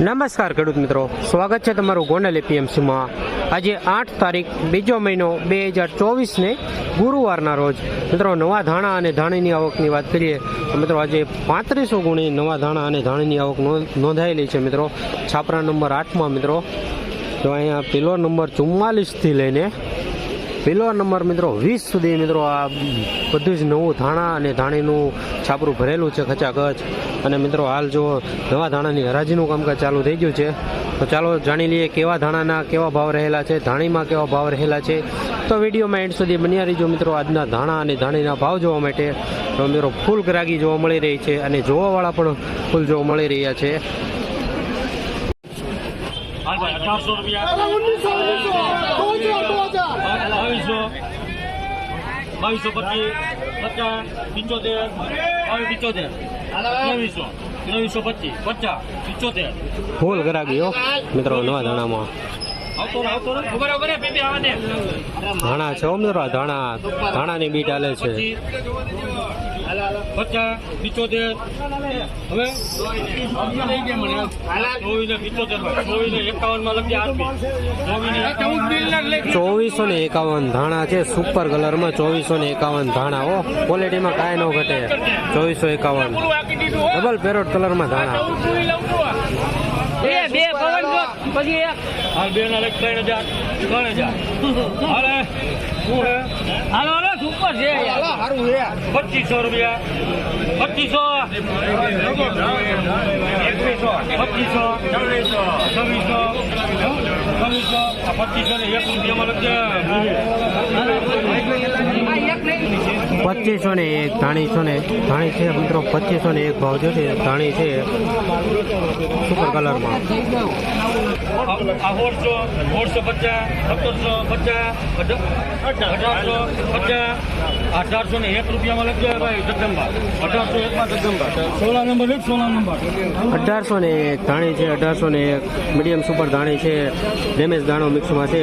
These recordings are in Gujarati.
નમસ્કાર ખેડૂત મિત્રો. સ્વાગત છે તમારું ગોંડલ એપીએમસીમાં. આજે આઠ તારીખ, બીજો મહિનો બે હજાર ચોવીસને ગુરુવારના રોજ. મિત્રો, નવા ધાણા અને ધાણીની આવકની વાત કરીએ, તો મિત્રો, આજે પાંત્રીસો ગુણી નવા ધાણા અને ધાણીની આવક નોંધ- નોંધાયેલી છે, મિત્રો. છાપરા નંબર આઠમાં, મિત્રો. તો અહીંયા પેલો નંબર ચુમ્માલીસથી લઈને પેલો નંબર મિત્રો, વીસ સુધી મિત્રો આ બધું જ નવું ધાણા અને ધાણીનું છાપરું ભરેલું છે ખચાખચ. અને મિત્રો, હાલ જો નવા ધાણાની હરાજીનું કામકાજ ચાલુ થઈ ગયું છે, તો ચાલો જાણી લઈએ કેવા ધાણાના કેવા ભાવ રહેલા છે, ધાણીમાં કેવા ભાવ રહેલા છે. તો વિડીયોમાં એન્ડ સુધી બન્યા રહીજો મિત્રો, આજના ધાણા અને ધાણીના ભાવ જોવા માટે. તો મિત્રો, ફૂલ ગ્રાગી જોવા મળી રહી છે અને જોવાવાળા પણ ફૂલ જોવા મળી રહ્યા છે. અઢારસો રૂપિયા બાવીસો પચીસ પિચોતેર બાવીસ પિચોતેર ત્રેવીસો મિત્રો, નવા ધાણામાં. ધાણા છે મિત્રો ધાણા, ધાણાની બીટ હાલે છે પચીસ પિચોતેર હવે ચોવીસ ને એકાવન ધાણા છે સુપર કલરમાં ચોવીસો ને એકાવન ધાણા ઓ ક્વોલિટીમાં કાંઈ ન ઘટે. ચોવીસો એકાવન. ડબલ પેરોટ કલરમાં ધાણા. બે બે પવન પછી એક. બે ના લખ ત્રણ હજાર. ત્રણ હજાર હાલે. શું હે હાલો હાલો સુપર છે યાર. પચીસો રૂપિયા. પચીસો. એકવીસો. પચીસો. છવ્વીસો. છવ્વીસો. છવ્વીસો. પચીસો ને એક રૂપિયામાં લખજે. પચીસો ને એક ધાણી છો ને ધાણી છે મિત્રો પચીસો ને એક ભાવ જો છે ધાણી છે સુપર કલરમાં અઢારસો અઢારસો ને એક રૂપિયામાં લખજો ભાઈ જગદંબા. અઢારસો એકમાં જગદંબા. સોળા નંબર એક સોળા નંબર. અઢારસો ને એક ધાણી છે અઢારસો ને એક. મીડિયમ સુપર ધાણી છે ડેમેજ દાણો મિક્સમાં છે.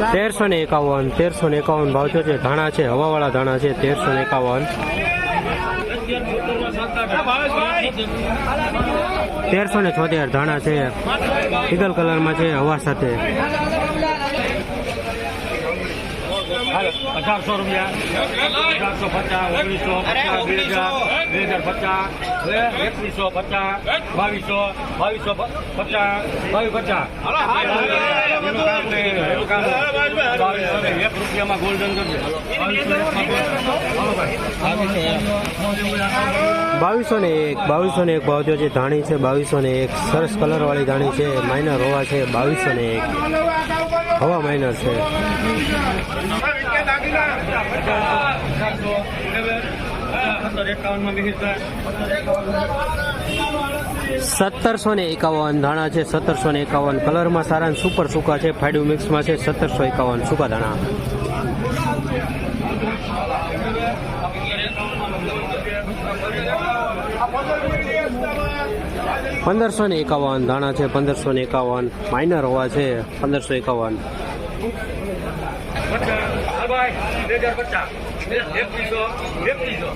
તેરસો ને એકાવન તેરસો ને એકાવન ભાવ થયો છે. ધાણા છે હવાવાળા ધાણા છે તેરસો ને એકાવન. તેરસો ને છોતેર ધાણા છે. ઈગલ કલરમાં છે હવા સાથે. અઢારસો રૂપિયા. અઢારસો પચાસ ઓગણીસો પચાસ બે હજાર બે હજાર પચાસ એકવીસો પચાસ બાવીસો બાવીસો પચાસ બાવીસ પચાસ. એક બાવીસો ને એક બાવીસો ને એક ભાવ થયો છે, ધાણી છે બાવીસો ને એક, સરસ કલર વાળી ધાણી છે માઇનર હોવા છે બાવીસો ને એક. હવા માઇનર છે. એકાવનમાં સત્તરસો ને એકાવન ધાણા છે સત્તરસો ને એકાવન કલરમાં સારા સુપર સૂકા છે ફાઈડુ મિક્સમાં છે સત્તરસો એકાવન સૂકા ધાણા પંદરસો ને એકાવન ધાણા છે પંદરસો ને એકાવન માઇનર હોવા છે પંદરસો એકાવન એકવીસો એકવીસો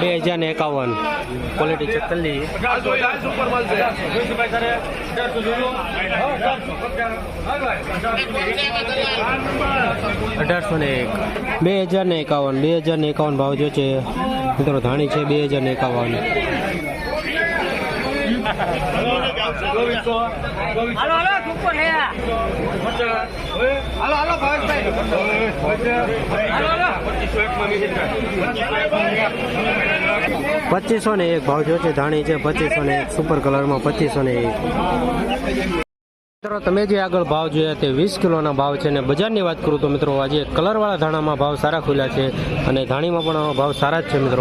બે હજાર ને એકાવન. ક્વોલિટી ચેક કરી લઈએ. અઢારસો ને એક. બે હજાર ને એકાવન. બે હજાર ને એકાવન ભાવ જો છે. મિત્રો ધાણી છે બે હજાર ને એકાવન હાલો હાલો. પચીસો ને એક ભાવ જો ધાણી છે પચીસો ને એક સુપર કલરમાં પચીસો ને એક. મિત્રો, તમે જે આગળ ભાવ જોયા તે વીસ કિલોના ભાવ છે અને બજારની વાત કરું તો મિત્રો, આજે કલરવાળા ધાણામાં ભાવ સારા ખુલ્યા છે અને ધાણીમાં પણ ભાવ સારા જ છે મિત્રો.